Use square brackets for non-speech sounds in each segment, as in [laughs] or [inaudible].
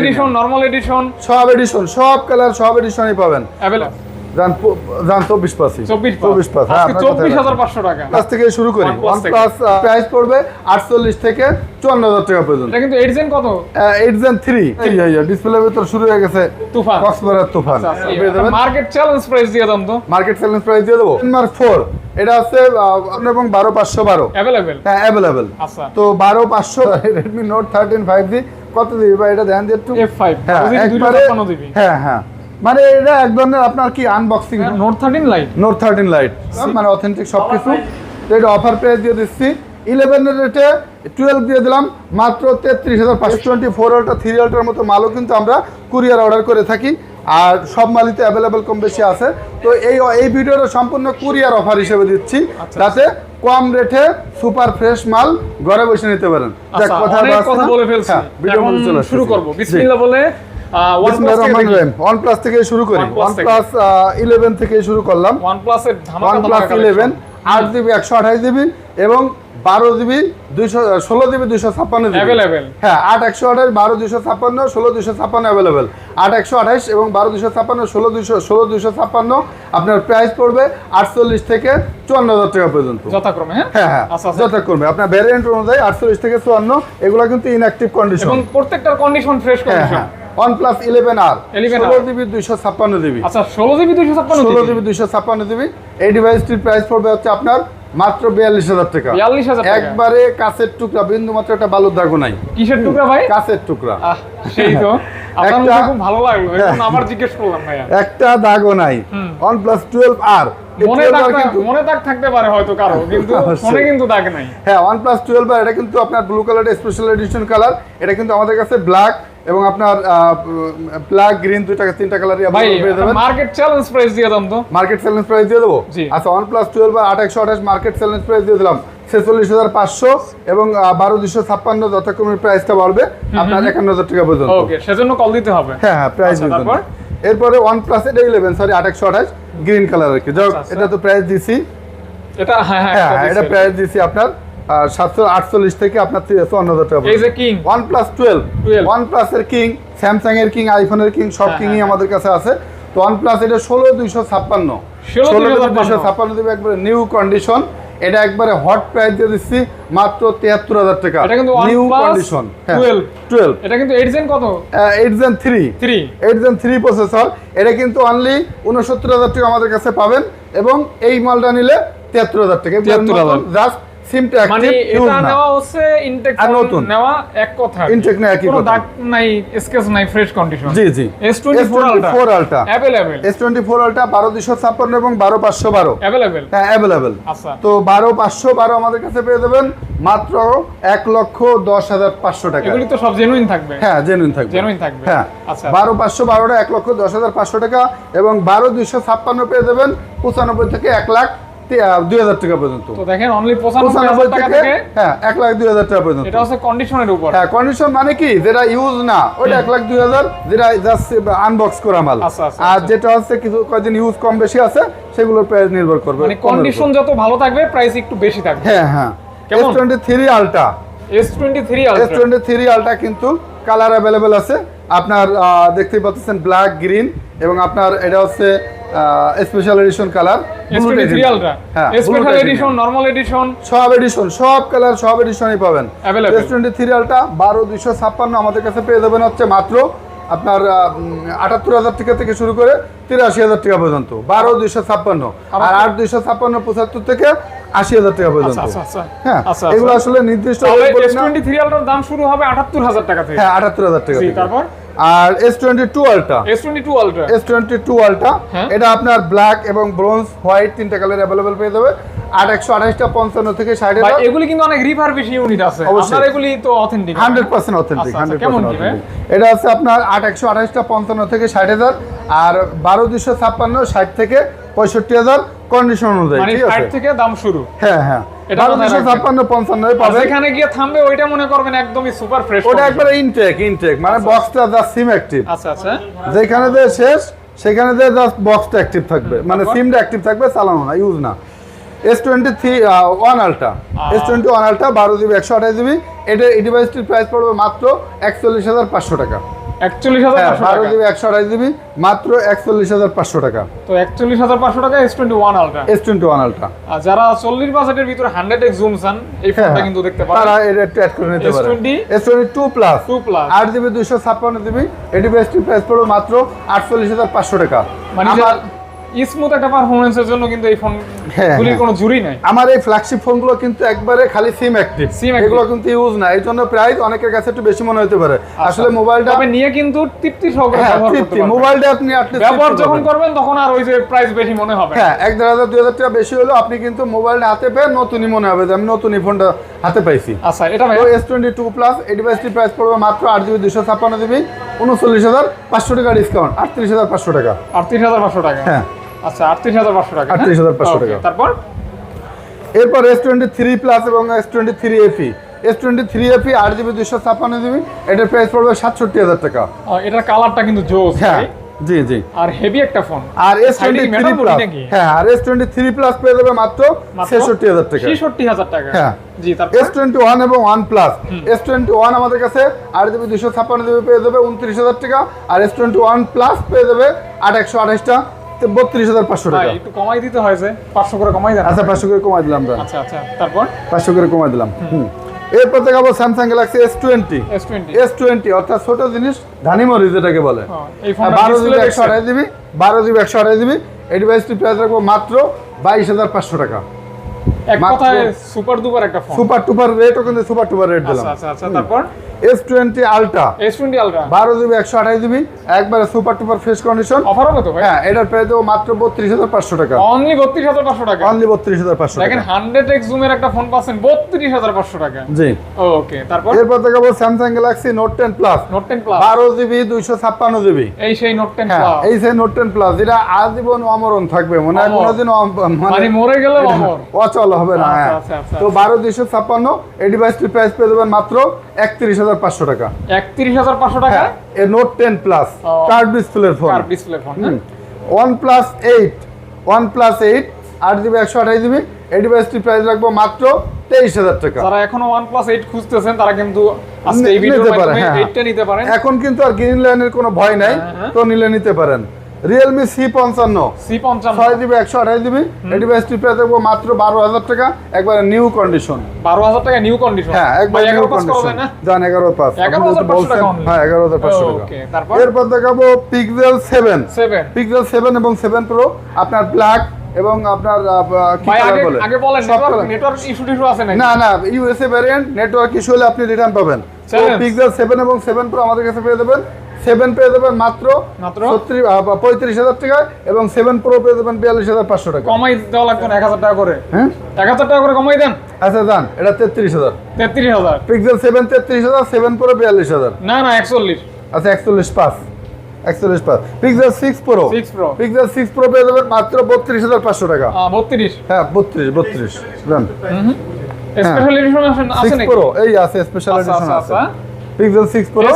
Addition normal edition সব edition সব colour সব এডিশনই পাবেন। অ্যাভেলেবল হ্যাঁ থেকে শুরু করি। প্রাইস পড়বে আটচল্লিশ থেকে চুয়ান্ন হাজার টাকা পর্যন্ত। এটা কিন্তু এডিশন কত? থ্রি ডিসপ্লের ভিতর শুরু হয়ে গেছে তুফান। কক্সবাজার তুফান। মার্কেট চ্যালেঞ্জ প্রাইস দিয়ে দাম তো। মার্কেট চ্যালেঞ্জ প্রাইস দিয়ে দেবো। মার্ক ফোর এটা আছে এবং বারো পাঁচশো বারো। অ্যাভেলেবেল হ্যাঁ অ্যাভেলেবেল আচ্ছা। তো বারো পাঁচশো Redmi note thirteen five G কত দিবি বা এটা দেন দিয়ে একটু হ্যাঁ হ্যাঁ হ্যাঁ। মানে এটা এক ধরনের আপনার কি unboxing note thirteen lite note thirteen lite মানে অথেন্টিক সব কিছু তো এটা অফার প্রাইস দিয়ে দিচ্ছি। ইলেভেনের রেটে টুয়েলভ দিয়ে দিলাম। মাত্র তেত্রিশ হাজার পাঁচশো টোয়েন্টি ফোর আল্ট্রা থ্রি আল্ট্রার মতো মালও কিন্তু আমরা কুরিয়ার অর্ডার করে থাকি। আর সব মালই তো অ্যাভেলেবেল কম বেশি আছে। তো এই এই ভিডিওটা সম্পূর্ণ কুরিয়ার অফার হিসেবে দিচ্ছি। আচ্ছা। যাতে কম রেটে সুপার ফ্রেশ মাল ঘরে বসে নিতে পারেন। আচ্ছা কথা? বলে ফেলছি। হ্যাঁ। শুরু করব। বিসমিল্লাহ বলে ওয়ান থেকে শুরু করি। OnePlus থেকে। করলাম। এবং বারো জিবি দুইশো ষোলো জিবি দুইশো ছাপ্পান্ন হ্যাঁ আট একশো আঠাশ বারো দুইশো ছাপ্পান্ন ষোলো দুইশো ছাপ্পান্ন অ্যাভেলেবেল আট একশো আঠাশ এবং বারো দুইশো ছাপ্পান্ন ষোলো দুইশো ষোলো দুইশো ছাপ্পান্ন আপনার প্রাইস পড়বে আটচল্লিশ থেকে চুয়ান্ন হাজার টাকা পর্যন্ত। যথাক্রমে হ্যাঁ? হ্যাঁ হ্যাঁ আচ্ছা, আচ্ছা। যথাক্রমে। আপনার ভ্যারিয়েন্ট অনুযায়ী আটচল্লিশ থেকে চুয়ান্ন এগুলো কিন্তু ইনঅ্যাক্টিভ কন্ডিশন এবং প্রত্যেকটার কন্ডিশন ফ্রেশ হ্যাঁ হ্যাঁ। ওয়ান ইলেভেন আর 11R ষোলো জিবি আচ্ছা এই ডিভাইসটির প্রাইস পড়বে হচ্ছে আপনার মাত্র বিয়াল্লিশ হাজার টাকা। বিয়াল্লিশ হাজার একবারে কাছের টুকরা বিন্দু মাত্র একটা বালুর দাগও নাই। কিসের টুকরা ভাই? কাছের টুকরা। সেই তো। [laughs] একটা- ভালো লাগল। এখন জিজ্ঞেস করলাম ভাইয়া। একটা দাগও নাই। ওয়ান প্লাস টুয়েলভ আর মনে দাগ মনে দাগ থাকতে পারে হয়তো কারও কিন্তু অবশ্যই। কিন্তু দাগ নাই। হ্যাঁ ওয়ান প্লাস টুয়েলভ আর এটা কিন্তু আপনার blue colour special edition colour এটা কিন্তু আমাদের কাছে ব্ল্যাক এবং আপনার ব্ল্যাক গ্রিন দুইটা তিনটা কালারই ভাই আপনি পেয়ে যাবেন। মার্কেট চ্যালেঞ্জ প্রাইস দিয়ে দাম তো। মার্কেট চ্যালেঞ্জ প্রাইস দিয়ে দেবো? আচ্ছা ওয়ান প্লাস টুয়েলভ আর আট একশো আঠাশ মার্কেট চ্যালেঞ্জ প্রাইস দিয়ে দিলাম। ছেচল্লিশ হাজার পাঁচশো এবং বারো দুশো ছাপ্পান্ন যথাক্রমে প্রাইসটা বাড়বে। আপনার একান্ন হাজার টাকা পর্যন্ত। ওকে সেজন্য কল দিতে হবে। হ্যাঁ হ্যাঁ প্রাইস আচ্ছা, এরপরে ওয়ান প্লাস এটা ইলেভেন সরি আট একশো আঠাশ গ্রিন কালার আর কি। যাই হোক, আচ্ছা, এটা তো প্রাইস দিছি। এটা হ্যাঁ হ্যাঁ হ্যাঁ হ্যাঁ, এটা। প্রাইস দিছি আপনার। সাতশো আটচল্লিশ থেকে আপনার চুয়ান্ন হাজার টাকা এই যে king one plus twelve 12 one প্লাসের কিং স্যামসাং এর কিং আইফোনের কিং সব হ্যাঁ, কিংই হ্যাঁ। আমাদের কাছে আছে। তো ওয়ান প্লাস এটা ষোলো দুইশো ছাপ্পান্ন। 16,256 দুইশো ছাপ্পান্ন। দিবে একবারে নিউ কন্ডিশন এটা একবারে হট প্রাইস দিয়ে দিচ্ছি মাত্র তিয়াত্তর হাজার টাকা। এটা কিন্তু নিউ কন্ডিশন 12 টুয়েলভ এটা কিন্তু এইট জেন কত? Eight gen three three eight gen three processor এটা কিন্তু অনলি উনসত্তর হাজার টাকা আমাদের কাছে পাবেন এবং এই মালটা নিলে তিয়াত্তর হাজার টাকা। 73,000 জাস্ট সিমটা মানে এটা নেওয়া হচ্ছে ইনটেক আর নতুন। নেওয়া এক কথা। Intake নেওয়া একই কথা। দাগ নাই স্কেচ নাই ফ্রেশ কন্ডিশন জি জি। S24 Ultra four ultra available S twenty four ultra বারো দুশো ছাপ্পান্ন এবং বারো পাঁচশো বারো। হ্যাঁ অ্যাভেলেবেল আচ্ছা। তো বারো পাঁচশো বারো আমাদের কাছে পেয়ে যাবেন। মাত্র এক লক্ষ দশ হাজার পাঁচশো টাকা। এগুলি তো সব জেনুইন থাকবে। হ্যাঁ জেনুইন থাকবে। জেনুইন থাকবে। হ্যাঁ আচ্ছা। বারো পাঁচশো বারোটা এক লক্ষ দশ হাজার পাঁচশো টাকা এবং বারো দুইশো ছাপ্পান্ন পেয়ে যাবেন পঁচানব্বই থেকে এক লাখ তি- আহ, দুই হাজার টাকা পর্যন্ত। তো দেখেন অনলি পঁচানব্বই পঁচানব্বই টাকা থেকে থেকে হ্যাঁ এক লাখ দুই হাজার টাকা পর্যন্ত। এটা হচ্ছে কন্ডিশনের উপর। হ্যাঁ কন্ডিশন মানে কি? যেটা ইউজ না ওটা এক লাখ দুই হাজার যেটা জাস্ট আনবক্স করা মাল। আচ্ছা, আচ্ছা, আর। যেটা হচ্ছে কিছু কয়েকদিন ইউজ কম বেশি আছে সেগুলোর প্রাইস নির্ভর করবে মানে কন্ডিশন যত ভালো থাকবে প্রাইস একটু বেশি থাকবে। হ্যাঁ হ্যাঁ। S twenty three ultra S twenty three S twenty three ultra কিন্তু কালার অ্যাভেলেবেল আছে। আপনার আহ, দেখতেই পাচ্ছেন ব্ল্যাক গ্রিন এবং আপনার এটা হচ্ছে special edition colour S twenty three ultra special edition normal edition সব এডিশন সব কালার সব এডিশনই পাবেন। এস টোয়েন্টি থ্রি আলটা বারো দুইশো ছাপ্পান্ন আমাদের কাছে পেয়ে যাবেন হচ্ছে মাত্র আপনার আটাত্তর হাজার টাকা থেকে শুরু করে তিরাশি হাজার টাকা পর্যন্ত। বারো দুইশো ছাপ্পান্ন। আর আট দুইশো ছাপ্পান্ন পঁচাত্তর থেকে আশি হাজার টাকা পর্যন্ত। আচ্ছা আচ্ছা আচ্ছা হ্যাঁ এগুলো। আসলে নির্দিষ্ট দাম শুরু হবে আটাত্তর হাজার টাকা থেকে। হ্যাঁ আটাত্তর হাজার টাকা থেকে। তারপর? আর S twenty two ultra S twenty two ultra S twenty two ultra হ্যাঁ। এটা আপনার ব্ল্যাক এবং ব্রোঞ্জ হোয়াইট তিনটা কালার অ্যাভেলেবেল পেয়ে যাবে। একশো আঠাশটা পঞ্চান্ন থেকে ষাট ভাই হাজার। এগুলি কিন্তু অনেক রিফারবিশ ইউনিট আছে। আপনার এগুলি তো অথেন্টিক হান্ড্রেড পার্সেন্ট অথেন্টিক আচ্ছা, হান্ড্রেড কেমন পার্সেন্ট কি ভাই? অথেন্টিক এটা হচ্ছে আপনার আট একশো আঠাশটা পঞ্চান্ন থেকে ষাট হাজার। আর বারো দুশো ছাপ্পান্ন ষাট থেকে পঁয়ষট্টি হাজার। কন্ডিশন অনুযায়ী মানে ঠিক ষাট আছে? থেকে দাম শুরু। হ্যাঁ হ্যাঁ। এটা বারো মাথায় দুশো রাখবেন। ছাপ্পান্ন পঞ্চান্ন আর পাবেন যেখানে গিয়ে থামবে ওইটা মনে করবেন একদমই সুপার ফ্রেশ ওটা একবারে ইনটেক ইনটেক মানে বক্সটা জাস্ট সিম অ্যাক্টিভ আচ্ছা আচ্ছা। যেখানে যে শেষ সেখানে যে জাস্ট বক্সটা অ্যাক্টিভ থাকবে। মানে? সিমটা অ্যাক্টিভ থাকবে চালানো না ইউজ না। S twenty three one ultra S twenty one ultra বারো জিবি একশো আঠাশ জিবি এটা এই ডিভাইসটির প্রাইস পড়বে মাত্র একচল্লিশ হাজার পাঁচশো টাকা। একচল্লিশ হাজার হ্যাঁ বারো জিবি একশো আঠাশ জিবি মাত্র একচল্লিশ হাজার পাঁচশো টাকা। তো একচল্লিশ হাজার পাঁচশো টাকা S twenty one ultra S twenty one ultra যারা চল্লিশ বাজেটের ভিতরে হান্ড্রেড এক্স জুম চান এই হ্যাঁ ফোনটা কিন্তু দেখতে পারেন। তারা এটা একটু অ্যাড করে নিতে পারে। S20 S twenty two plus two plus আট জিবি দুইশো ছাপ্পান্ন জিবি এটি বেস্ট প্রাইস পড়বে মাত্র আটচল্লিশ হাজার পাঁচশো টাকা। মানে স্মুথ একটা পারফরমেন্সের জন্য কিন্তু এই ফোন হ্যাঁ, গুলির হ্যাঁ। কোনো জুরি নাই। আমার এই ফ্ল্যাগশিপ ফোনগুলো কিন্তু একবারে খালি সিম অ্যাক্টিভ active। এগুলো কিন্তু ইউজ না এই জন্য প্রাইস অনেকের কাছে একটু বেশি মনে হতে পারে। আসলে মোবাইলটা তবে নিয়ে কিন্তু তৃপ্তি সহকারে হ্যাঁ ব্যবহার করতে পারবেন। মোবাইলটা আপনি atleast ব্যবহার যখন করবেন তখন আর ওই যে প্রাইস বেশি মনে হবে হ্যাঁ এক দেড় হাজার দুই হাজার টাকা বেশি হলেও আপনি কিন্তু মোবাইলটা হাতে পেয়ে নতুনই মনে হবে যে আমি নতুনই ফোনটা হাতে পাইছি। আচ্ছা এটা ভাই তো এস টোয়েন্টি টু প্লাস এই ডিভাইসটির প্রাইস পড়বে মাত্র আট জিবি দুশো ছাপ্পান্ন জিবি উনচল্লিশ হাজার পাঁচশো টাকা ডিসকাউন্ট আটত্রিশ হাজার পাঁচশো টাকা। আটত্রিশ হাজার পাঁচশো টাকা। হ্যাঁ। আচ্ছা আটত্রিশ হাজার পাঁচশো টাকা 38,500 Okay, টাকা। তারপর? এরপর এস টোয়েন্টি থ্রি প্লাস এবং S twenty three FE S twenty three FE আট জিবি দুশো ছাপ্পান্ন জিবি। এটার প্রাইস পড়বে সাতষট্টি হাজার টাকা। এটার কালারটা কিন্তু জোস হ্যাঁ জি জি। আর হেভি একটা ফোন আর এস টোয়েন্টি থ্রি প্লাস হ্যাঁ আর এস টোয়েন্টি থ্রি প্লাস পেয়ে যাবে মাত্র ছেষট্টি হাজার টাকা। ছেষট্টি হাজার টাকা। হ্যাঁ। জি তারপর? এস টোয়েন্টি ওয়ান এবং one plus S twenty one আমাদের কাছে আট জিবি দুশো ছাপ্পান্ন জিবি পেয়ে যাবে উনত্রিশ হাজার টাকা। আর এস টোয়েন্টি ওয়ান প্লাস পেয়ে যাবে আট একশো আঠাশটা। বত্রিশ হাজার পাঁচশো টাকা। একটু কমাই দিতে হয়েছে পাঁচশো করে কমাই দেন। আচ্ছা পাঁচশো করে কমাই দিলাম আচ্ছা আচ্ছা তারপর? পাঁচশো করে কমাই দিলাম। হুম। এরপর দেখাবো Samsung Galaxy S twenty S twenty অর্থাৎ ছোট জিনিস ধানিমরি যেটাকে বলে। বারো জিবি একশো আড়াই জিবি বারো জিবি একশো আড়াই জিবি। এই ডিভাইসটি প্রাইস রাখব মাত্র বাইশ হাজার পাঁচশো টাকা। এক কথায় সুপার দুপার একটা ফোন সুপার টুপার রেটও কিন্তু সুপার টুপার রেট দিলাম। আচ্ছা আচ্ছা আচ্ছা তারপর? S twenty ultra S twenty ultra বারো জিবি একশো আঠাশ জিবি একবারে সুপার টুপার ফ্রেশ কন্ডিশন অফার হবে তো ভাই? হ্যাঁ এটার প্রাইস দেবো মাত্র টাকা। অনলি টাকা? অনলি টাকা। দেখেন জুমের একটা ফোন পাচ্ছেন টাকা। জি। ওকে তারপর? এরপর দেখাবো জিবি জিবি এই সেই হ্যাঁ এই সেই আজীবন অমরণ থাকবে মনে হয়। কোনোদিন অম- মানে মরে গেলে অমর। অচল হবে না আচ্ছা, হ্যাঁ আচ্ছা, আচ্ছা, তো বারো দুইশো ছাপ্পান্ন এই ডিভাইসটির প্রাইস পেয়ে দেবেন মাত্র একত্রিশ হাজার পাঁচশো টাকা একত্রিশ হাজার পাঁচশো টাকা হ্যাঁ A note ten plus. Curved ডিসপ্লের ফোন কার ডিসপ্লে ফোন হ্যাঁ? One plus eight one plus eight আট জিবি একশো আঠাশ জিবি এই ডিভাইসটির প্রাইস রাখব মাত্র তেইশ হাজার টাকা যারা এখনও ওয়ান প্লাস এইট খুঁজতেছেন তারা কিন্তু নিতে পারেন, হ্যাঁ। এইটটা নিতে পারেন এখন কিন্তু আর গ্রিন লাইনের কোনো ভয় নাই হ্যাঁ, হ্যাঁ। তো নিলে নিতে পারেন রিয়েলমি সি পঞ্চান্ন। সি পঞ্চান্ন। ছয় জিবি একশো আঠাশ জিবি এই ডিভাইসটির প্রাইস রাখব মাত্র বারো হাজার টাকা। একবারে নিউ কন্ডিশন বারো হাজার টাকা নিউ কন্ডিশন হ্যাঁ একবার নিউ কন্ডিশন যায় না? জান এগারো পাঁচ 11,500 টাকা only। হ্যাঁ এগারো হাজার পাঁচশো টাকা। এরপর দেখাবো Pixel seven seven Pixel seven এবং সেভেন প্রো আপনার ব্ল্যাক এবং আপনার আগে বলে? আগে বলেন নেটওয়ার্ক ইস্যু টিস্যু আছে না না ইউএসএ ভ্যারিয়েন্ট নেটওয়ার্ক ইস্যু হলে আপনি রিটার্ন পাবেন। পিক্সেল সেভেন এবং সেভেন প্রো আমাদের কাছে পেয়ে দেবেন সেভেন পেয়ে দেবেন মাত্র মাত্র? ছত্রিশ পঁয়ত্রিশ হাজার টাকায় এবং সেভেন প্রো পেয়ে দেবেন বিয়াল্লিশ হাজার পাঁচশো টাকা কমাই দেওয়া লাগবে না এক হাজার টাকা করে। হ্যাঁ? এক হাজার টাকা করে কমাই দেন। আচ্ছা যান এটা তেত্রিশ হাজার। তেত্রিশ হাজার। পিক্সেল সেভেন তেত্রিশ হাজার সেভেন প্রো বিয়াল্লিশ হাজার। না না একচল্লিশ। আচ্ছা একচল্লিশ পাঁচ। একচল্লিশ পাঁচ। Pixel six pro six pro Pixel six pro পেয়ে দেবেন মাত্র বত্রিশ হাজার পাঁচশো টাকা। বত্রিশ। হ্যাঁ বত্রিশ বত্রিশ। যান স্পেশাল এডিশন আছে আছে সিক্স প্রো এই আছে স্পেশাল এডিশন আছে। Pixel 6 pro.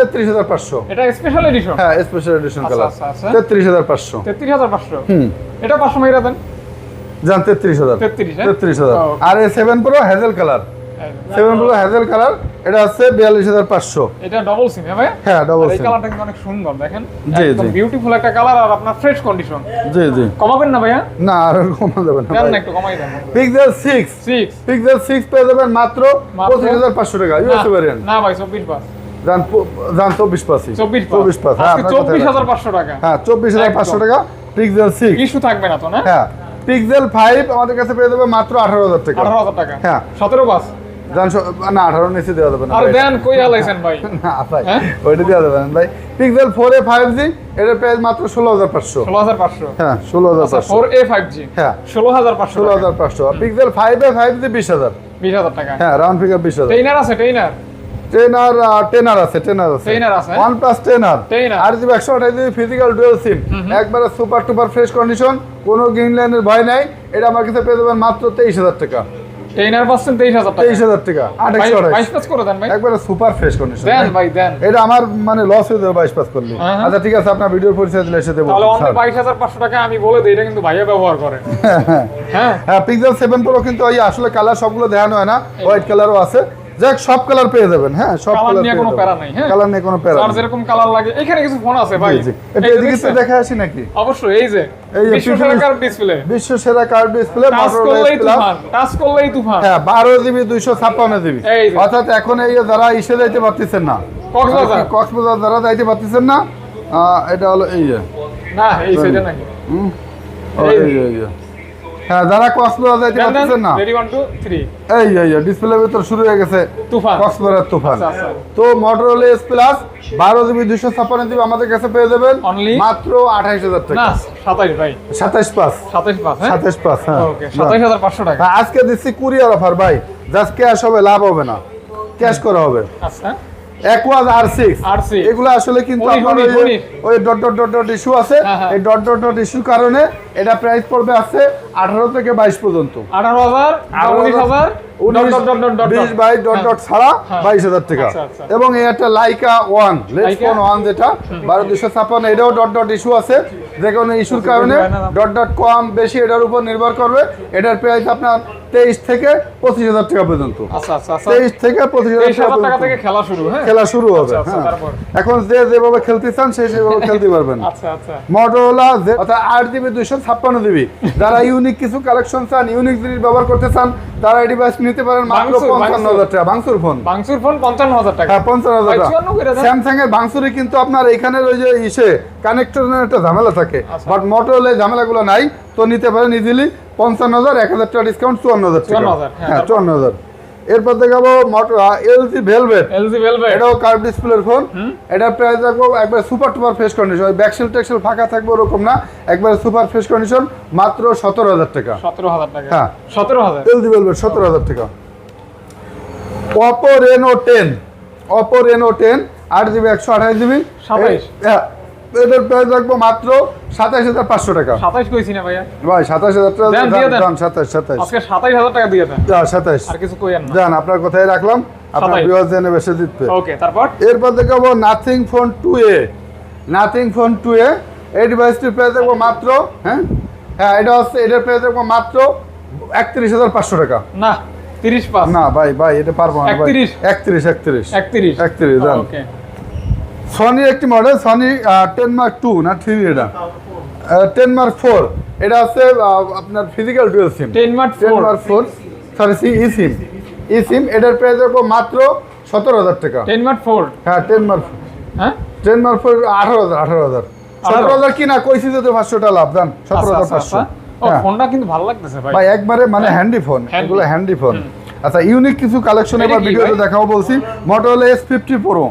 তেত্রিশ হাজার পাঁচশো। এটা স্পেশাল এডিশন হ্যাঁ স্পেশাল এডিশন কালার আচ্ছা, আচ্ছা। তেত্রিশ হাজার পাঁচশো। তেত্রিশ হাজার পাঁচশো? হুম। এটা পাঁচশো মাইরা দেন? যান তেত্রিশ হাজার। 33, হ্যাঁ? তেত্রিশ হাজার। ও, আর এ 7 pro hazel colour seven pro hazel colour এটা হচ্ছে বিয়াল্লিশ হাজার পাঁচশো। এটা ডবল সিম হ্যাঁ ভাই? হ্যাঁ ডবল সিম কালারটা কিন্তু অনেক সুন্দর দেখেন। জি, জি। বিউটিফুল একটা কালার আর আপনার ফ্রেশ কন্ডিশন জি জি। কমাবেন না ভাইয়া? না আর কমা যাবে না না একটু কমাই দেন। Pixel six six Pixel six পেয়ে যাবেন মাত্র মাত্র? পঁচিশ হাজার পাঁচশো টাকা ইউএসএ ভ্যারিয়েন্ট না ভাই পাস পাঁচ। হ্যাঁ আপনার কথাই চব্বিশ রাখছি। হাজার পাঁচশো টাকা। হ্যাঁ চব্বিশ হাজার পাঁচশো টাকা পিক্সেল সিক্স ইস্যু থাকবে না তো না? হ্যাঁ পিক্সেল ফাইভ আমাদের কাছে পেয়ে যাবে মাত্র আঠারো হাজার টাকা। আঠারো হাজার টাকা। হ্যাঁ। সতেরো পাস স- না আঠারো নিচে দেওয়া যাবে না আর দেন কই হালাইছেন ভাই? [laughs] না ভাই? ওইটা দেওয়া যাবে না ভাই। Pixel four A five G এটার প্রাইস মাত্র ষোলো হাজার পাঁচশো। ষোলো হাজার পাঁচশো। হ্যাঁ ষোলো হাজার পাঁচশো। ফোর এ ফাইভ জি হ্যাঁ ষোলো হাজার পাঁচশো ষোলো হাজার পাঁচশো। Pixel five A five G বিশ হাজার। বিশ হাজার টাকা। হ্যাঁ রাউন্ড ফিগার বিশ হাজার। ট্রেনার আছে ট্রেনার টেনার টেনার আছে টেনার আছে। Trainer আছে? One plus ten R Trainer। আর জিবি একশো আঠাশ জিবি ফিজিক্যাল ডুয়েল সিম একবারে সুপার টুপার ফ্রেশ কন্ডিশন কোনো গ্রিন লাইনের ভয় নাই। এটা আমার কাছে পেয়ে দেবেন মাত্র তেইশ হাজার টাকা। ট্রেনার পাচ্ছেন তেইশ হাজার তেইশ হাজার টাকা। আট একশো বাইশ পাস করে দেন ভাই। একবারে সুপার ফ্রেশ কন্ডিশন দেন ভাই দেন। এটা আমার মানে লস হয়ে যাবে বাইশ পাস করলে। হ্যাঁ, হ্যাঁ। আচ্ছা ঠিক আছে আপনার ভিডিওর পরিচয় দিলে এসে দেবো। তাহলে বাইশ হাজার পাঁচশো টাকা আমি বলে দিই এটা কিন্তু ভাইয়া ব্যবহার করে। হ্যাঁ। হ্যাঁ। পিক্সেল সেভেন প্রো কিন্তু ওই আসলে কালার সবগুলো দেখানো হয় না। হোয়াইট কালারও আছে। যাক সব কালার পেয়ে যাবেন হ্যাঁ সব কালার নিয়ে কোনো প্যারা নাই, হ্যাঁ? কালার নিয়ে কোনো প্যারা আর নেই। যেরকম কালার লাগে এখানে কিছু ফোন আছে ভাই। এটা এদিকে তো দেখা আসি নাকি? অবশ্যই এই যে বিশ্ব পিছনে- সেরাকার ডিসপ্লে বিশ্ব সেরা কার্ড ডিসপ্লে টাচ করলেই তুফান হ্যাঁ বারো জিবি দুইশো ছাপ্পান্ন জিবি অর্থাৎ এখন এই যারা ইসে যাইতে পারতেছেন না কক্সবাজার। কক্সবাজার যারা যাইতে পারতেছেন না এটা হলো এই যে। না এই সেটা নাকি হুম, এই এই। হ্যাঁ যারা কক্সবাজার যাইতে পারতেছেন না। এই এই ডিসপ্লের ভিতর শুরু হয়ে গেছে তুফান। কক্সবাজার তুফান। আচ্ছা, আচ্ছা। তো মোটরোলা এস প্লাস বারো জিবি দুইশো ছাপ্পান্ন জিবি আমাদের কাছে পেয়ে যাবেন। মাত্র আঠাইশ হাজার না টাকা সাতাইশ ভাই। সাতাইশ পাঁচ সাতাইশ পাঁচ হ্যাঁ? সাতাইশ পাঁচ হ্যাঁ। ওকে সাতাইশ হাজার পাঁচশো টাকা। হ্যাঁ, আজকে দিচ্ছি কুরিয়ার অফার ভাই। জাস্ট ক্যাশ হবে লাভ হবে না। ক্যাশ করা হবে। আচ্ছা। একওয়াজ আর সিক্স R6 এগুলো আসলে কিন্তু ওই। Dot dot dot dot issue আছে হ্যাঁ, হ্যাঁ। এই ডট ডট ডট ইস্যুর কারণে এটা প্রাইস পড়বে আছে আঠারো থেকে বাইশ পর্যন্ত আঠারো হাজার হাজার ছাড়া। বাইশ হাজার টাকা। আচ্ছা, আচ্ছা। এবং এই একটা লাইকা ওয়ান ফোন ওয়ান যেটা বারো দুশো ছাপ্পান্ন এটাও ডট ডট ইস্যু আছে। যে কোনো ইস্যুর কারণে। ডট ডট কম বেশি এটার উপর নির্ভর করবে। এটার প্রাইস আপনার তেইশ থেকে পঁচিশ হাজার টাকা পর্যন্ত। আচ্ছা তেইশ থেকে পঁচিশ হাজার টাকা থেকে খেলা শুরু হ্যাঁ? খেলা শুরু হবে হ্যাঁ। এখন যে যেভাবে খেলতে চান সে সেভাবে [laughs] খেলতে পারবেন। আচ্ছা অর্থাৎ আট জিবি দুইশো ছাপ্পান্ন জিবি যারা [laughs] ইউনিক কিছু কালেকশন চান ইউনিক জিনিস ব্যবহার করতে চান তারা এই ডিভাইস নিতে পারেন মাত্র ভাঙচুর, পঞ্চান্ন হাজার টাকা। বাংসুর ফোন। বাংসুর ফোন পঞ্চান্ন হাজার টাকা। হ্যাঁ পঞ্চান্ন হাজার ভাই, টাকা। স্যামসাং এর বাংসুরে কিন্তু আপনার এখানে ওই যে ইসে কানেক্টরের একটা ঝামেলা থাকে। আচ্ছা। বাট মোটরলে ঝামেলাগুলো নাই। তো নিতে পারেন ইজিলি পঞ্চান্ন হাজার এক হাজার টাকা ডিসকাউন্ট চুয়ান্ন হাজার টাকা। 54,000, হ্যাঁ, হ্যাঁ তারপর? চুয়ান্ন হাজার। এরপর দেখাবো motor LG velvet LG velvet এটাও কার্ভ ডিসপ্লের ফোন এটার প্রাইস রাখব একবার সুপার টুপার ফ্রেশ কন্ডিশন ওই ব্যাকসেল টেক্সেল ফাঁকা থাকবে ওরকম না। একবার সুপার ফ্রেশ কন্ডিশন মাত্র সতেরো হাজার টাকা। সতেরো হাজার টাকা। হ্যাঁ। সতেরো হাজার। এলজি ভেলভেট সতেরো হাজার টাকা। Oppo Reno ten Oppo Reno ten আট জিবি একশো আঠাশ জিবি 27 হ্যাঁ। এটার প্রাইস রাখব মাত্র সাতাশ হাজার পাঁচশো টাকা। সাতাইশ কইছি না ভাইয়া। ভাই সাতাশ হাজার টাকা দাম সাতাশ সাতাশ আজকে হাজার টাকা দিয়ে দেন। সাতাশ আর কিছু কইয়েন না। আপনার কথাই রাখলাম। আপনার 27 জেনে বেশি দিতে। ওকে তারপর? এরপর দেখাবো nothing phone two A nothing phone two A এই ডিভাইসটির প্রাইস দেখব মাত্র হ্যাঁ? হ্যাঁ এটা হচ্ছে এটার প্রাইস দেখব মাত্র একত্রিশ হাজার পাঁচশো টাকা। না তিরিশ পাঁচ। না ভাই ভাই এটা পারব না ভাই। 31? একত্রিশ একত্রিশ। একত্রিশ। একত্রিশ দাম ওকে। সনি একটি model Sony ten mark two না থ্রি এটা? টেন মার্ক ফোর এটা আহ, আপনার physical dual SIM ten mark ten mark four sorry see E SIM E SIM এটার প্রাইস দেখব মাত্র সতেরো হাজার টাকা। টেন মার্ক ফোর হ্যাঁ টেন মার্ক ফোর হ্যাঁ? টেন মার্ক ফোর আঠারো হাজার আঠারো হাজার। সতেরো হাজার কিনা কইছি তো পাঁচশো টাকা লাভ দান সতেরো আচ্ছা হাজার আচ্ছা পাঁচশো। আচ্ছা। হ্যাঁ। ফোনটা কিন্তু ভালো লাগতেছে ভাই। ভাই একবারে মানে হ্যান্ডি ফোন এগুলো হ্যান্ডি ফোন আচ্ছা ইউনিক কিছু কালেকশন এবার ভিডিওতে? দেখাবো বলছি। Motorola S fifty pro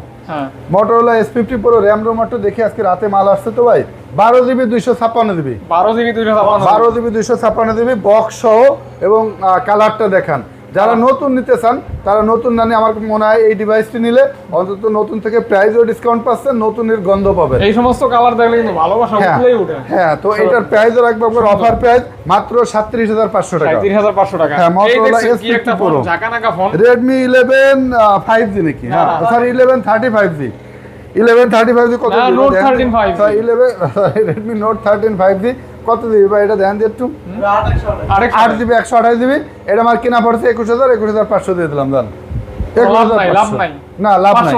Motorola S fifty pro RAM ROM একটু দেখি আজকে রাতে মাল আসছে তো ভাই। বারো জিবি দুইশো ছাপ্পান্ন জিবি বারো জিবি দুইশো বারো জিবি দুইশো ছাপ্পান্ন জিবি বক্স সহ এবং কালারটা দেখান। যারা নতুন নিতে চান তারা নতুন না নিয়ে আমার মনে হয় এই ডিভাইসটি নিলে অন্তত নতুন থেকে প্রাইসও ডিসকাউন্ট পাচ্ছেন নতুনের গন্ধ পাবেন। এই সমস্ত কালার দেখলে কিন্তু ভালোবাসা হ্যাঁ উঠলেই উঠে। হ্যাঁ তো এটার প্রাইসও রাখব আপনার অফার প্রাইস মাত্র সাতত্রিশ হাজার পাঁচশো টাকা। সাঁত্রিশ হাজার পাঁচশো টাকা। হ্যাঁ, এই Motorola দেখছেন S50 ফোন Pro। ঝাঁকানাকা phone. Redmi eleven five G নাকি? হ্যাঁ না, না। Sorry eleven thirty five G eleven thirty five G কত না, Note 13 5G [laughs] কত দিবি ভাই? এটা দিয়ে একটু। আট জিবি একশো আঠাশ জিবি এটা আমার কেনা পড়ছে একুশ হাজার একুশ হাজার পাঁচশো দিয়ে দিলাম দান। না লাভ নাই।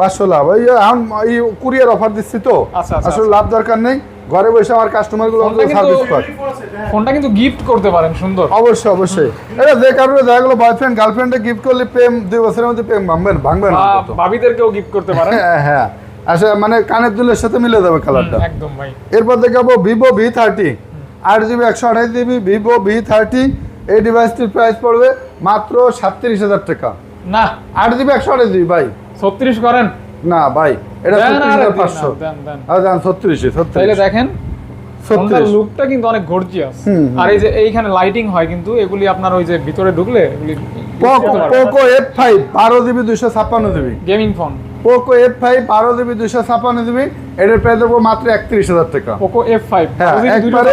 পাঁচশো লাভ। ওই এখন এই কুরিয়ার অফার দিচ্ছি তো। আচ্ছা, আচ্ছা, আসলে লাভ দরকার নেই। ঘরে বসে আমার কাস্টমারগুলো সার্ভিস পাক ফোনটা কিন্তু গিফট করতে পারেন সুন্দর। অবশ্যই অবশ্যই। এটা যে কারণে দেখা গেলো বয়ফ্রেন্ড গার্লফ্রেন্ডে গিফট করলে প্রেম দুই বছরের মধ্যে প্রেম ভাঙবেন ভাঙবেন না। ভাবিদেরকেও গিফট করতে পারেন। হ্যাঁ হ্যাঁ। আচ্ছা মানে কানের দুলের সাথে মিলে যাবে কালারটা একদম ভাই। এরপর দেখাবো ভিভো ভি থার্টি আট জিবি একশো আঠাশ জিবি ভিভো ভি থার্টি এই ডিভাইসটির প্রাইস পড়বে মাত্র সাতত্রিশ হাজার টাকা। না। আট জিবি একশো আঠাশ জিবি ভাই। ছত্রিশ করেন। না ভাই এটা ছত্রিশ হাজার পাঁচশো। দেন দেন। ছত্রিশে ছত্রিশ। দেখেন লুকটা কিন্তু অনেক গর্জিয়াস। আর এই যে এইখানে লাইটিং হয় কিন্তু এগুলি আপনার ওই যে ভিতরে ঢুকলে পোকো এফ ফাইভ বারো জিবি দুইশো ছাপ্পান্ন GB gaming phone Poco F five বারো জিবি দুশো ছাপান্ন জিবি এটার প্রাইস দেবো মাত্র একত্রিশ হাজার টাকা। পোকো এফ ফাইভ হ্যাঁ একবারে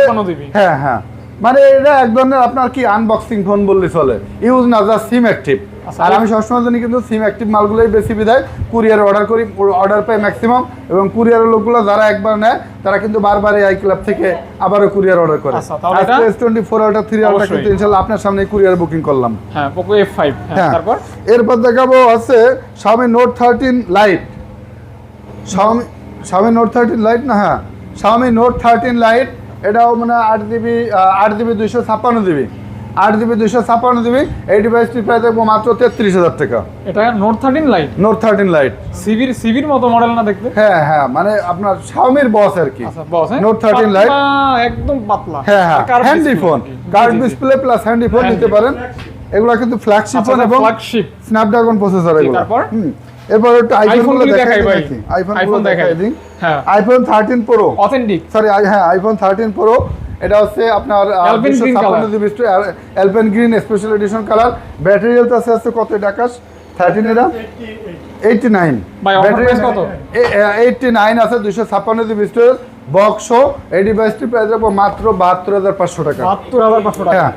হ্যাঁ হ্যাঁ। মানে এটা এক ধরনের আপনার কি আনবক্সিং ফোন বললে চলে। ইউজ না জাস্ট সিম অ্যাক্টিভ আর আমি সবসময় জানি কিন্তু সিম অ্যাক্টিভ মালগুলোই বেশি বিদায়। কুরিয়ার অর্ডার করি অর্ডার পাই ম্যাক্সিমাম এবং কুরিয়ারের লোকগুলো যারা একবার নেয় তারা কিন্তু বারবার এই আই ক্লাব থেকে আবারও কুরিয়ার অর্ডার করে। আচ্ছা, S twenty four ultra three ultra কিন্তু ইনশাল্লাহ আপনার সামনে কুরিয়ার বুকিং করলাম। হ্যাঁ পোকো এফ ফাইভ হ্যাঁ তারপর? এরপর দেখাবো আছে স্বামী নোট থার্টিন লাইট স্বামী স্বামী নোট থার্টিন লাইট না হ্যাঁ। স্বামী নোট থার্টিন লাইট এটাও মানে আট জিবি আট জিবি দুইশো ছাপ্পান্ন জিবি আট জিবি দুইশো ছাপ্পান্ন জিবি। এই ডিভাইসটি প্রায় দেখব মাত্র তেত্রিশ হাজার টাকা। এটা note thirteen lite note thirteen lite সিবির সিবির মতো মডেল না দেখতে? হ্যাঁ হ্যাঁ মানে আপনার Xiaomi-র বস আর কি। আচ্ছা 13 Lite? পাতলা, একদম পাতলা। হ্যাঁ হ্যাঁ handy phone curved. Display plus handy phone নিতে পারেন। এগুলো কিন্তু ফ্ল্যাগশিপ আচ্ছা, ফোন এবং flagship। স্ন্যাপড্রাগন প্রসেসর এগুলো। তারপর? হুম এরপর একটু আইফোন দেখাই ভাই। আইফোন আইফোন দেখাই। দিই। হ্যাঁ। IPhone thirteen pro authentic sorry হ্যাঁ আইফোন থার্টিন প্রো এটা হচ্ছে আপনার। Alpine green special edition colour battery health আছে আছে কত? টাকা থার্টিন এটা এইটটি নাইন offer কত? এইটটি নাইন আছে দুশো ছাপ্পান্ন জিবি স্টোরেজ বক্স এই ডিভাইসটি প্রাইস রাখব মাত্র বাহাত্তর হাজার পাঁচশো টাকা। বাহাত্তর হাজার পাঁচশো টাকা। হ্যাঁ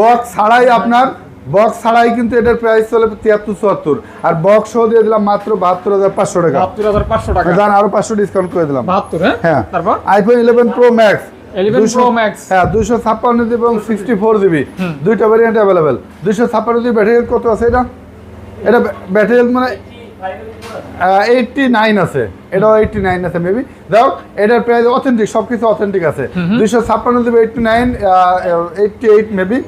বক্স ছাড়াই আপনার বক্স ছাড়াই কিন্তু এটার প্রাইস চলে তিয়াত্তর চুয়াত্তর। আর বক্স সহ দিয়ে দিলাম মাত্র বাহাত্তর হাজার পাঁচশো টাকা। বাহাত্তর হাজার পাঁচশো টাকা। জান আরও পাঁচশো ডিসকাউন্ট করে দিলাম। বাহাত্তর হ্যাঁ? হ্যাঁ। তারপর? IPhone eleven pro max 11 Pro Max। হ্যাঁ দুইশো ছাপ্পান্ন জিবি এবং সিক্সটি ফোর জিবি দুইটা ভ্যারিয়েন্ট অ্যাভেলেবেল দুইশো ছাপ্পান্ন জিবি ব্যাটারি কত আছে এটা? এটা ব্যাটারি মানে এইটটি নাইন আছে। এটাও এইটটি নাইন আছে মেবি হোক এটার প্রাইস অথেন্টিক সবকিছু অথেন্টিক আছে। দুইশো ছাপ্পান্ন GB eighty nine eighty eight maybe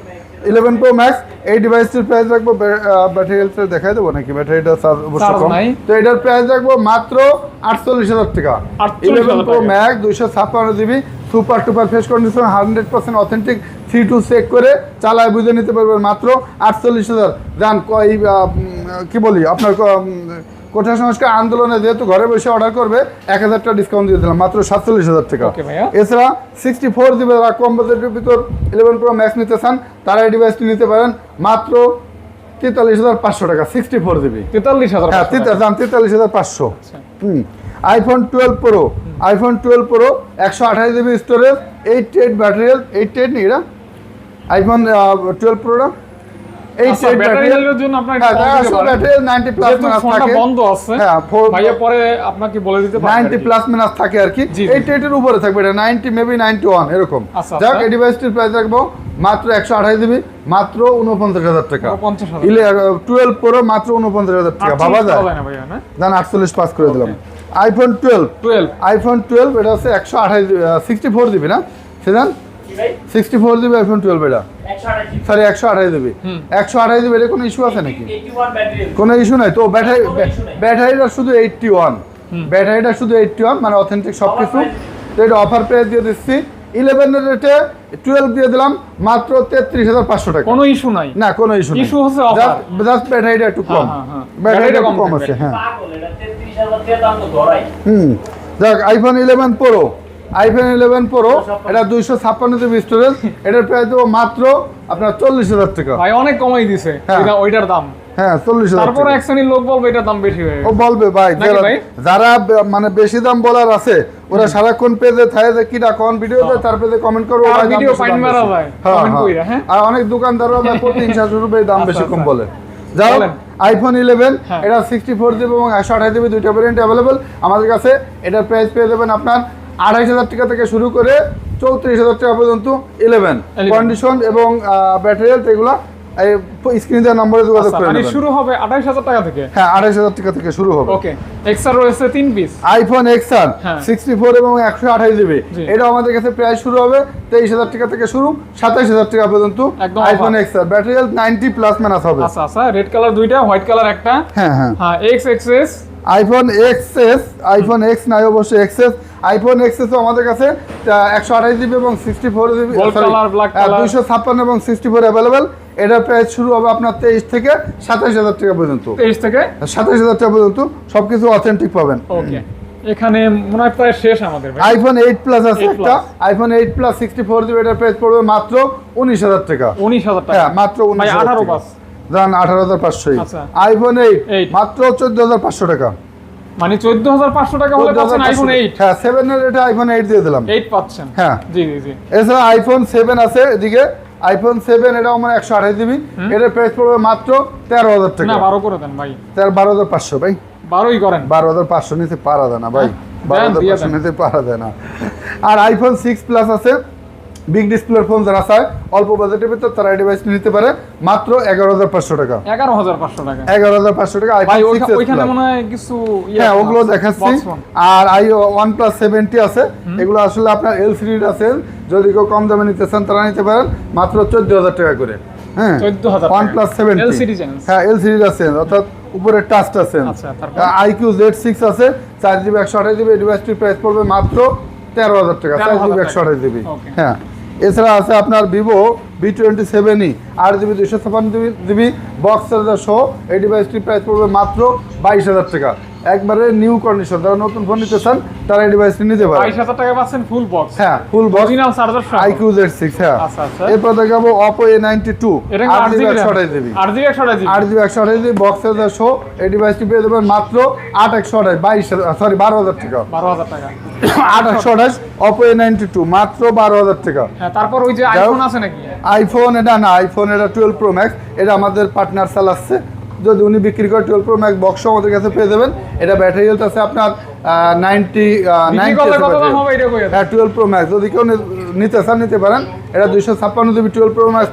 eleven pro max এই ডিভাইসটির প্রাইস রাখব ব্যাটারি হেলথ দেখাই দেবো নাকি? ব্যাটারিটা চার্জ অবশ্য কম। তো এটার প্রাইস রাখব মাত্র আটচল্লিশ হাজার টাকা। ইলেভেন প্রো টাকা। ম্যাক দুইশো ছাপ্পান্ন GB super টুপার fresh condition hundred percent authentic three two check করে চালায় বুঝে নিতে পারবেন মাত্র আটচল্লিশ হাজার। যান ক- বলি আপনার কোঠা সংস্কার আন্দোলনে যেহেতু ঘরে বসে অর্ডার করবে এক হাজার টাকা ডিসকাউন্ট দিয়ে দিলাম মাত্র সাতচল্লিশ হাজার টাকা। এছাড়া সিক্সটি ফোর জিবি যারা কম বাজেটের ভিতর ইলেভেন প্রো ম্যাক্স নিতে চান তারা এই ডিভাইসটি নিতে পারেন মাত্র তেতাল্লিশ হাজার পাঁচশো টাকা সিক্সটি ফোর জিবি তেতাল্লিশ হাজার হ্যাঁ তেতাল্লিশ হাজার পাঁচশো। আচ্ছা। হুম। IPhone twelve pro iPhone twelve pro একশো আঠাশ GB storage eight eight battery eight eight নেই এটা? IPhone twelve প্রোটা eight eight battery battery health জন্য আপনার একটু কম দিতে পারেন। ব্যাটারি নাইনটি প্লাস মাইনাস থাকে। বন্ধ আছে হ্যাঁ ভাইয়া পরে আপনাকে বলে দিতে পারবেন নাইনটি প্লাস মাইনাস থাকে আর কি। জি, জি। উপরে থাকবে এটা নাইনটি মেবি নাইনটি ওয়ান এরকম যাক। এই ডিভাইসটির প্রাইস রাখব মাত্র একশো আঠাশ জিবি মাত্র উনপঞ্চাশ হাজার টাকা। পঞ্চাশ হাজার। টুয়েলভ প্রো মাত্র উনপঞ্চাশ হাজার টাকা ভাবা আটচল্লিশ যায় আটচল্লিশ পাস করে দিলাম। আইফোন টুয়েলভ আইফোন টুয়েলভ এটা হচ্ছে একশো আঠাশ সিক্সটি ফোর জিবি না? সেদান sixty four GB iPhone twelve এটা সরি একশো আঠাশ জিবি একশো আঠাশ জিবি এটা কোনো ইস্যু আছে নাকি? কোনো ইস্যু নাই। তো ব্যাটারি ব্যাটারিটা শুধু এইটটি ওয়ান ব্যাটারিটা শুধু এইটটি ওয়ান মানে অথেন্টিক সব কিছু তো এটা অফার প্রাইস দিয়ে দিচ্ছি। ইলেভেনের রেটে টুয়েলভ দিয়ে দিলাম মাত্র তেত্রিশ হাজার পাঁচশো টাকা। কোনো ইস্যু নাই। না কোনো ইস্যু ইস্যু হচ্ছে offer। জাস্ট ব্যাটারিটা একটু কম। হ্যাঁ, হ্যাঁ, হ্যাঁ। ব্যাটারিটা একটু কম কম আছে হ্যাঁ। পাগল এটা তেত্রিশ হাজার টাকা দাম তো ধরাই। হুম। যাক iPhone eleven pro iPhone eleven pro এটা দুইশো ছাপ্পান্ন জিবি স্টোরেজ এটার প্রাইস দেবো মাত্র আপনার চল্লিশ হাজার টাকা ভাই অনেক কমাই দিছে হ্যাঁ। ওইটার দাম হ্যাঁ চল্লিশ হাজার তারপর এক শ্রেণির লোক বলবে এটার দাম বেশি হয়ে ও বলবে ভাই যারা- ভাই? যারা বে- মানে বেশি দাম বলার আছে ওরা সারাক্ষণ পেজে থাকে যে কিটা কোন ভিডিও তার পেজে কমেন্ট করবে আর ভাই দাম video বেশি, find দাম মারা বেশি। যায়, হ্যাঁ, comment হ্যাঁ। কইরা, হ্যাঁ? আর অনেক দোকানদাররা ভাই প্রতি ইনশাস রুপে দাম আচ্ছা, বেশি কম আচ্ছা। বলে যাই আইফোন ইলেভেন হ্যাঁ। এটা সিক্সটি ফোর জিবি এবং একশো আঠাশ জিবি দুইটা ভ্যারিয়েন্ট অ্যাভেলেবল আমাদের কাছে এটার প্রাইস পেয়ে যাবেন আপনার আড়াইশ হাজার টাকা থেকে শুরু করে চৌত্রিশ হাজার টাকা পর্যন্ত ইলেভেন কন্ডিশন এবং ব্যাটারি এগুলো স্ক্রিন নম্বরে যোগাযোগ আচ্ছা, করে মানে শুরু হবে আঠাইশ হাজার টাকা থেকে? হ্যাঁ টাকা থেকে শুরু হবে। ওকে এক্সট্রা রয়েছে তিন piece iPhone X R. Sixty four এবং একশো আঠাশ জিবি জি। এটা আমাদের কাছে প্রাইস শুরু হবে তেইশ হাজার টাকা থেকে শুরু সাতাইশ হাজার টাকা পর্যন্ত iPhone battery health plus minus হবে। আচ্ছা আচ্ছা রেড কালার দুইটা হোয়াইট কালার একটা। হ্যাঁ হ্যাঁ। হ্যাঁ X XS iPhone XS iPhone X নাই এক্সএস আইফোন এক্সএস আমাদের কাছে একশো আঠাশ জিবি এবং সিক্সটি ফোর জিবি দুইশো ছাপ্পান্ন এবং সিক্সটি ফোর অ্যাভেলেবেল এটার প্রাইস শুরু হবে আপনার তেইশ থেকে সাতাশ হাজার টাকা পর্যন্ত। তেইশ থেকে? সাতাইশ হাজার টাকা পর্যন্ত সবকিছু অথেন্টিক পাবেন। ওকে এখানে মনে হয় প্রায় শেষ আমাদের আইফোন এইট প্লাস আছে একটা। IPhone eight plus sixty four GB এটার প্রাইস পড়বে মাত্র উনিশ হাজার টাকা। উনিশ হাজার টাকা। হ্যাঁ মাত্র উনিশ আঠারো পাস জান আঠারো হাজার পাঁচশোই আচ্ছা। আইফোন এইট মাত্র চোদ্দ হাজার পাঁচশো টাকা। মানে চোদ্দ হাজার পাঁচশো টাকা হলে পাচ্ছেন আইফোন এইট হ্যাঁ সেভেন এর এটা আইফোন এইট দিয়ে দিলাম। এইট পাচ্ছেন। হ্যাঁ। জি জি জি। এছাড়া আইফোন সেভেন আছে এদিকে আইফোন সেভেন এটাও মানে একশো আঠাশ জিবি এটার প্রাইস পড়বে মাত্র তেরো হাজার টাকা। না বারো করে দেন ভাই। তেরো বারো হাজার পাঁচশো ভাই। বারোই করেন। বারো হাজার পাঁচশো নিতে পারা ভাই। হ্যাঁ, দেন, দিয়ে পাঁচশো দেন। নিতে পারা যায় না। আর আইফোন সিক্স প্লাস আছে বিগ ডিসপ্লের ফোন যারা চায় অল্প বাজেটের ভিতর তারা এই ডিভাইস নিতে পারে। মাত্র এগারো হাজার পাঁচশো টাকা। এগারো হাজার পাঁচশো টাকা। এগারো হাজার পাঁচশো টাকা ওইখানে মনে হয় কিছু ইয়ে হ্যাঁ ওগুলো দেখাচ্ছি। আর আই ওয়ান প্লাস সেভেন্টি আছে এগুলো আসলে আপনার এল সিরিজ আছে। যদি কেউ কম দামে নিতে চান তারা নিতে পারেন। মাত্র চোদ্দ হাজার টাকা করে। হ্যাঁ ওয়ান প্লাস সেভেন্টি। হ্যাঁ এল সিরিজ আছে। অর্থাৎ উপরে টাচ আছে। আচ্ছা, আইকিউ জেড সিক্স আছে। চার জিবি একশো আঠাশ জিবি ডিভাইসটির প্রাইস পড়বে মাত্র তেরো হাজার টাকা। চার 13,000 জিবি একশো আঠাশ জিবি হ্যাঁ। এছাড়া আছে আপনার ভিভো বি টোয়েন্টি সেভেনই আট জিবি দুশো ছাপান্ন জিবি বক্স চার্জার সহ এই ডিভাইসটির প্রাইস পড়বে মাত্র বাইশ হাজার টাকা। একবারে নিউ কন্ডিশন যারা নতুন ফোন নিতে চান তারা এই ডিভাইসটি নিতে পারে বাইশ হাজার টাকা পাচ্ছেন ফুল বক্স হ্যাঁ ফুল বক্স অরিজিনাল চার্জার সহ। আইকিউ জেড সিক্স হ্যাঁ। আচ্ছা, আচ্ছা। এরপর দেখাবো এ নাইনটি এটা আট আট জিবি জিবি একশো আঠাশ জিবি আট জিবি একশো আঠাশ জিবি আট জিবি একশো আঠাশ জিবি বক্স চার্জার সহ এই ডিভাইসটি পেয়ে যাবেন মাত্র আট একশো আঠাশ বাইশ সরি বারো হাজার টাকা। বারো হাজার টাকা। আট একশো আঠাশ অপো এ নাইনটি টু মাত্র বারো হাজার টাকা। হ্যাঁ তারপর ওই যে আইফোন আছে নাকি? আইফোন এটা না আইফোন এটা টুয়েলভ প্রো ম্যাক্স এটা আমাদের পার্টনার চালাচ্ছে। যদি উনি বিক্রি করে টুয়েলভ প্রো ম্যাক্স বক্স আমাদের কাছে পেয়ে যাবেন এটা ব্যাটারি হেলথ আছে আপনার নাইনটি। হ্যাঁ টুয়েলভ প্রো ম্যাক্স যদি কেউ নিতে চান নিতে পারেন। এটা দুইশো ছাপ্পান্ন GB twelve pro max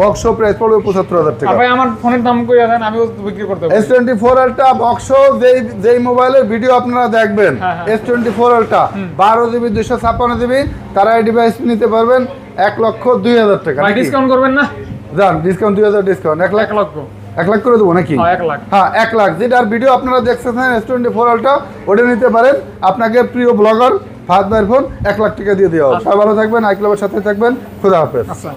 box price পড়বে পঁচাত্তর হাজার টাকা। ভাই আমার ফোনের দাম কইয়া দেন আমিও বিক্রি করতে S twenty four ultra box যেই যেই মোবাইলের ভিডিও আপনারা দেখবেন। এস টোয়েন্টি ফোর আলটা বারো জিবি দুইশো ছাপ্পান্ন জিবি তারা এই ডিভাইস নিতে পারবেন এক লক্ষ দুই হাজার টাকা ডিসকাউন্ট করবেন না? যান ডিসকাউন্ট দুই হাজার ডিসকাউন্ট এক লাখ লক্ষ। এক লাখ করে দেবো নাকি? হ্যাঁ, এক লাখ। হ্যাঁ যেটার ভিডিও আপনারা দেখতেছেন এস টোয়েন্টি ফোর আলটা ওটা নিতে পারেন। আপনাকে প্রিয় ব্লগার ফাহাদ ভাইয়ের ফোন এক লাখ টাকা দিয়ে দেওয়া হবে। সবাই ভালো থাকবেন আইক্লাবের সাথে থাকবেন। খুদা হাফেজ। আচ্ছা।